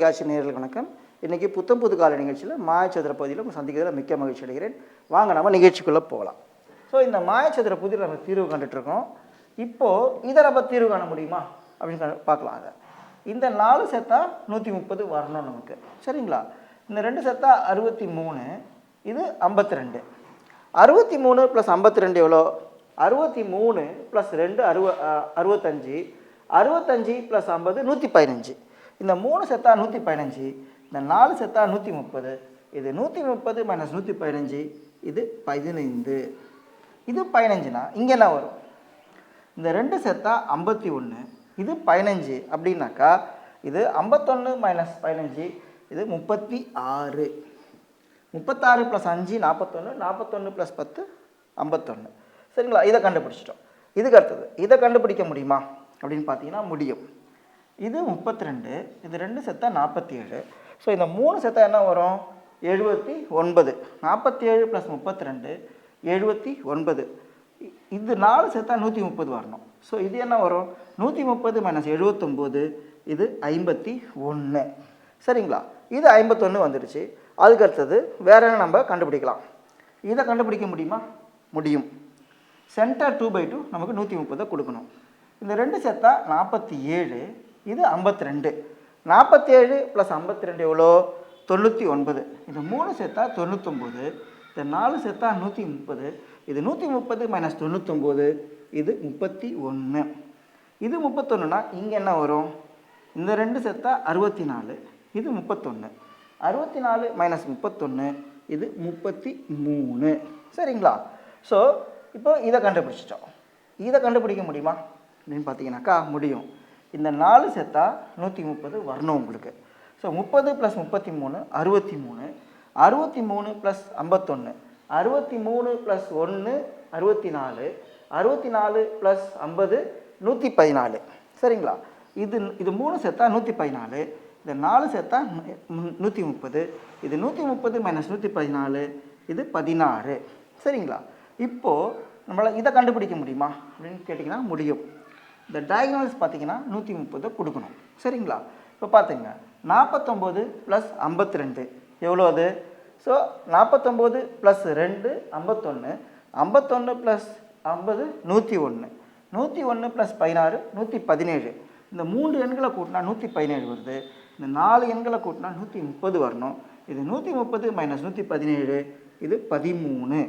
தொலைக்காட்சி நேரில் வணக்கம். இன்றைக்கி புத்தம் புது கால நிகழ்ச்சியில் மாயச்சதுர பகுதியில் உங்கள் சந்திக்கிறதுல மிக்க மகிழ்ச்சி அடைகிறேன். வாங்க நம்ம நிகழ்ச்சிக்குள்ளே போகலாம். ஸோ இந்த மாயச்சதுர பகுதியில் நம்ம தீர்வு கண்டுட்ருக்கோம் இப்போது இதை நம்ம தீர்வு காண முடியுமா? அப்படின்னு பார்க்கலாம் அதை. இந்த நாலு செத்தா நூற்றி முப்பது வரணும் நமக்கு. சரிங்களா? இந்த ரெண்டு செத்தா அறுபத்தி மூணு இது ஐம்பத்தி ரெண்டு அறுபத்தி மூணு ப்ளஸ் ஐம்பத்தி ரெண்டு எவ்வளோ? அறுபத்தி மூணு ப்ளஸ் ரெண்டு அறுவ அறுபத்தஞ்சி அறுபத்தஞ்சு. அறுபத்தஞ்சு ப்ளஸ் ஐம்பது நூற்றி பதினஞ்சு. இந்த மூணு செத்தா நூற்றி பதினஞ்சு இந்த நாலு செத்தா நூற்றி முப்பது இது நூற்றி முப்பது மைனஸ் நூற்றி பதினஞ்சு இது பதினைந்து. இது பதினஞ்சுனா இங்கே என்ன வரும்? இந்த ரெண்டு செத்தா ஐம்பத்தி ஒன்று இது பதினஞ்சு அப்படின்னாக்கா இது ஐம்பத்தொன்று மைனஸ் பதினஞ்சு இது முப்பத்தி ஆறு. முப்பத்தாறு ப்ளஸ் அஞ்சு நாற்பத்தொன்று நாற்பத்தொன்று ப்ளஸ் பத்து ஐம்பத்தொன்று சரிங்களா? இதை கண்டுபிடிச்சிட்டோம். இதுக்கு அடுத்தது இதை கண்டுபிடிக்க முடியுமா? அப்படின்னு பார்த்தீங்கன்னா முடியும். இது முப்பத்தி ரெண்டு இது ரெண்டு செத்தா நாற்பத்தி ஏழு ஸோ இந்த மூணு செத்தா என்ன வரும்? எழுபத்தி ஒன்பது. நாற்பத்தி ஏழு ப்ளஸ் முப்பத்தி ரெண்டு எழுபத்தி ஒன்பது. இது நாலு செத்தா நூற்றி முப்பது வரணும். ஸோ இது என்ன வரும்? நூற்றி முப்பது மைனஸ் எழுபத்தொம்போது இது ஐம்பத்தி ஒன்று சரிங்களா? இது ஐம்பத்தொன்று வந்துடுச்சு அதுக்கு அடுத்தது வேற என்ன நம்ம கண்டுபிடிக்கலாம்? இதை கண்டுபிடிக்க முடியுமா? முடியும். சென்டர் டூ பை டூ நமக்கு நூற்றி முப்பதை கொடுக்கணும். இந்த ரெண்டு செத்தா நாற்பத்தி ஏழு இது ஐம்பத்தி ரெண்டு நாற்பத்தேழு ப்ளஸ் ஐம்பத்தி ரெண்டு எவ்வளோ? தொண்ணூற்றி ஒன்பது. இந்த மூணு சேர்த்தா தொண்ணூத்தொம்பது. இந்த நாலு சேர்த்தா நூற்றி முப்பது. இது நூற்றி முப்பது மைனஸ் தொண்ணூத்தொம்பது. இது முப்பத்தி ஒன்று. இது முப்பத்தொன்றுனா இங்கே என்ன வரும்? இந்த ரெண்டு சேர்த்தா அறுபத்தி நாலு இது முப்பத்தொன்று அறுபத்தி நாலு மைனஸ் முப்பத்தொன்று இது முப்பத்தி மூணு. சரிங்களா? ஸோ இப்போ இதை கண்டுபிடிச்சிட்டோம். இதை கண்டுபிடிக்க முடியுமா? அப்படின்னு பார்த்தீங்கன்னாக்கா முடியும். இந்த நாலு செத்தா நூற்றி முப்பது வரணும் உங்களுக்கு. ஸோ முப்பது ப்ளஸ் முப்பத்தி மூணு அறுபத்தி மூணு. அறுபத்தி மூணு ப்ளஸ் ஐம்பத்தொன்று அறுபத்தி மூணு ப்ளஸ் ஒன்று அறுபத்தி நாலு. அறுபத்தி நாலு ப்ளஸ் ஐம்பது நூற்றி பதினாலு. சரிங்களா? இது இது மூணு செத்தா நூற்றி பதினாலு. இந்த நாலு செத்தா நூற்றி முப்பது. இது நூற்றி முப்பது மைனஸ் நூற்றி பதினாலு. இது பதினாறு. சரிங்களா? இப்போது நம்மளால் இதை கண்டுபிடிக்க முடியுமா? அப்படின்னு கேட்டிங்கன்னா முடியும். இந்த டயக்னல்ஸ் பார்த்தீங்கன்னா நூற்றி முப்பது கொடுக்கணும். சரிங்களா? இப்போ பார்த்துங்க. நாற்பத்தொம்போது ப்ளஸ் ஐம்பத்தி ரெண்டு எவ்வளோ அது? ஸோ நாற்பத்தொம்போது ப்ளஸ் ரெண்டு ஐம்பத்தொன்று ஐம்பத்தொன்று ப்ளஸ் ஐம்பது நூற்றி ஒன்று நூற்றி ஒன்று ப்ளஸ் பதினாறு நூற்றி பதினேழு இந்த மூன்று எண்களை கூட்டினா நூற்றி பதினேழு வருது. இந்த நாலு எண்களை கூட்டினா நூற்றி முப்பது வரணும். இது நூற்றி முப்பது மைனஸ் நூற்றி பதினேழு இது பதிமூணு.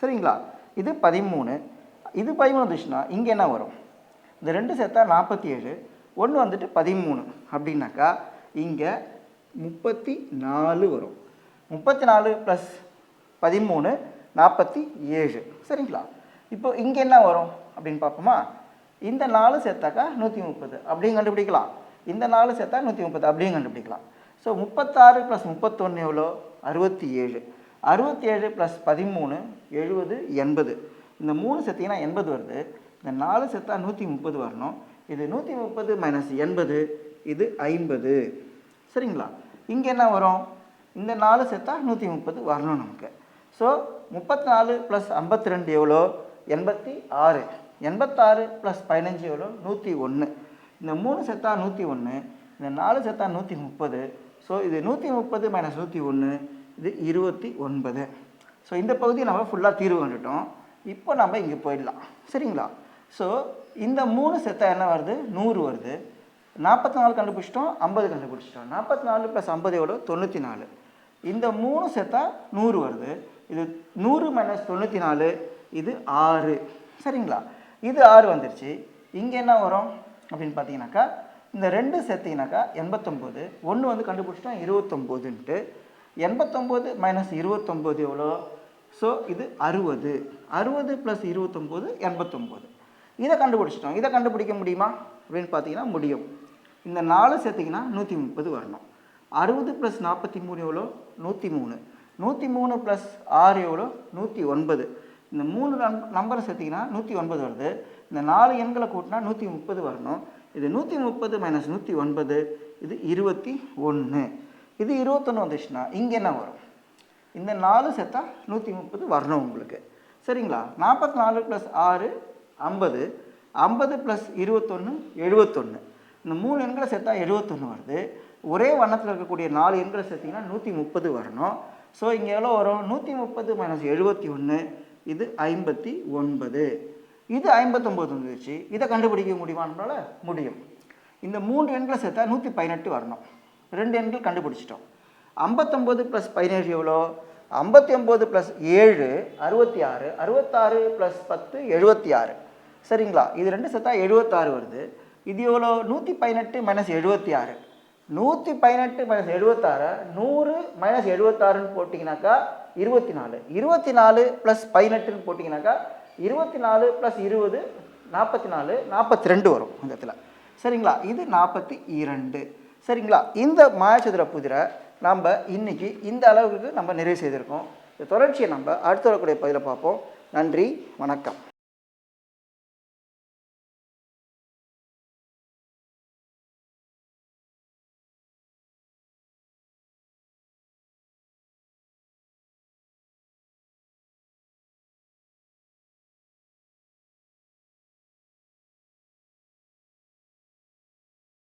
சரிங்களா? இது பதிமூணு. இது பதிமூணு வந்துச்சுன்னா இங்கே என்ன வரும்? இந்த ரெண்டு சேர்த்தா நாற்பத்தி ஏழு ஒன்று வந்துட்டு பதிமூணு அப்படின்னாக்கா இங்கே முப்பத்தி நாலு வரும். முப்பத்தி நாலு ப்ளஸ் பதிமூணு நாற்பத்தி ஏழு சரிங்களா? இப்போ இங்கே என்ன வரும் அப்படின்னு பார்ப்போமா? இந்த நாலு சேர்த்தாக்கா நூற்றி முப்பது அப்படின்னு கண்டுபிடிக்கலாம். இந்த நாலு சேர்த்தா நூற்றி முப்பது அப்படின்னு கண்டுபிடிக்கலாம். ஸோ முப்பத்தாறு ப்ளஸ் முப்பத்தொன்று எவ்வளோ? அறுபத்தி ஏழு அறுபத்தி ஏழு ப்ளஸ் பதிமூணு எழுபது எண்பது. இந்த மூணு சேர்த்திங்கன்னா எண்பது வருது. இந்த நாலு செத்தாக நூற்றி முப்பது வரணும். இது நூற்றி முப்பது மைனஸ் எண்பது இது ஐம்பது. சரிங்களா? இங்கே என்ன வரும்? இந்த நாலு செத்தாக நூற்றி முப்பது வரணும் நமக்கு. ஸோ முப்பத்தி நாலு ப்ளஸ் ஐம்பத்தி ரெண்டு எவ்வளோ? எண்பத்தி ஆறு. எண்பத்தாறு ப்ளஸ் பதினஞ்சு எவ்வளோ? நூற்றி ஒன்று இந்த மூணு செத்தா நூற்றி ஒன்று இந்த நாலு செத்தா நூற்றி முப்பது. ஸோ இது நூற்றி முப்பது மைனஸ் நூற்றி ஒன்று இது இருபத்தி ஒன்பது. ஸோ இந்த பகுதியை நம்ம ஃபுல்லாக தீர்வு கண்டுட்டோம். இப்போ நம்ம இங்கே போயிடலாம். சரிங்களா? ஸோ இந்த மூணு செத்தா என்ன வருது? நூறு வருது. நாற்பத்தி நாலு கண்டுபிடிச்சிட்டோம் ஐம்பது கண்டுபிடிச்சிட்டோம். நாற்பத்தி நாலு ப்ளஸ் ஐம்பது எவ்வளோ தொண்ணூற்றி நாலு இந்த மூணு செத்தா நூறு வருது. இது நூறு மைனஸ் தொண்ணூற்றி நாலு இது ஆறு. சரிங்களா? இது ஆறு வந்துருச்சு. இங்கே என்ன வரும்? அப்படின்னு பார்த்தீங்கன்னாக்கா இந்த ரெண்டு சேர்த்தீங்கன்னாக்கா எண்பத்தொம்போது. ஒன்று வந்து கண்டுபிடிச்சிட்டோம் இருபத்தொம்போதுன்ட்டு. எண்பத்தொம்போது மைனஸ் இருபத்தொம்போது எவ்வளோ ஸோ இது அறுபது. அறுபது ப்ளஸ் இருபத்தொம்போது எண்பத்தொம்போது. இதை கண்டுபிடிச்சிட்டோம். இதை கண்டுபிடிக்க முடியுமா? அப்படின்னு பார்த்தீங்கன்னா முடியும். இந்த நாலு சேர்த்திங்கன்னா நூற்றி முப்பது வரணும். அறுபது ப்ளஸ் நாற்பத்தி மூணு எவ்வளோ? நூற்றி மூணு நூற்றி மூணு ப்ளஸ் ஆறு எவ்வளோ? நூற்றி ஒன்பது இந்த மூணு நம் நம்பரை சேர்த்திங்கன்னா நூற்றி ஒன்பது வருது. இந்த நாலு எண்களை கூட்டினா நூற்றி முப்பது வரணும். இது நூற்றி முப்பது மைனஸ் நூற்றி ஒன்பது இது இருபத்தி ஒன்று இது இருபத்தொன்று வந்துச்சுன்னா இங்கே என்ன வரும்? இந்த நாலு சேர்த்தா நூற்றி முப்பது வரணும் உங்களுக்கு. சரிங்களா? நாற்பத்தி நாலு ப்ளஸ் ஆறு ஐம்பது ஐம்பது ப்ளஸ் இருபத்தொன்று எழுபத்தொன்று இந்த மூணு எண்களை சேர்த்தா எழுபத்தொன்று வருது. ஒரே வண்ணத்தில் இருக்கக்கூடிய நாலு எண்களை சேர்த்திங்கன்னா நூற்றி முப்பது வரணும். ஸோ இங்கே எவ்வளோ வரும்? நூற்றி முப்பது மைனஸ் எழுபத்தி ஒன்று இது ஐம்பத்தி ஒன்பது. இது ஐம்பத்தொம்போது வந்துருச்சு. இதை கண்டுபிடிக்க முடியுமானால முடியும். இந்த மூன்று எண்களை சேர்த்தா நூற்றி பதினெட்டு வரணும். ரெண்டு எண்கள் கண்டுபிடிச்சிட்டோம். ஐம்பத்தொம்போது ப்ளஸ் பதினேழு எவ்வளோ? ஐம்பத்தி ஒம்பது ப்ளஸ் ஏழு அறுபத்தி ஆறு. அறுபத்தாறு ப்ளஸ் பத்து எழுபத்தி ஆறு. சரிங்களா? இது ரெண்டு சேர்த்தா எழுபத்தாறு வருது. இது எவ்வளோ நூற்றி பதினெட்டு மைனஸ் எழுபத்தி ஆறு நூற்றி பதினெட்டு மைனஸ் எழுபத்தாறு நூறு மைனஸ் எழுபத்தாறுன்னு போட்டிங்கனாக்கா இருபத்தி நாலு இருபத்தி நாலு ப்ளஸ் பதினெட்டுன்னு போட்டிங்கனாக்கா இருபத்தி நாலு ப்ளஸ் இருபது நாற்பத்தி நாலு நாற்பத்தி ரெண்டு வரும் இந்த இடத்துல. சரிங்களா? இது நாற்பத்தி இரண்டு. சரிங்களா? இந்த மாயச்சதுர புதிரை நம்ம இன்னைக்கு இந்த அளவுக்கு நம்ம நிறைவு செய்திருக்கோம். இந்த தொடர்ச்சியை நம்ம அடுத்த வரக்கூடிய பதிலை பார்ப்போம். நன்றி வணக்கம்.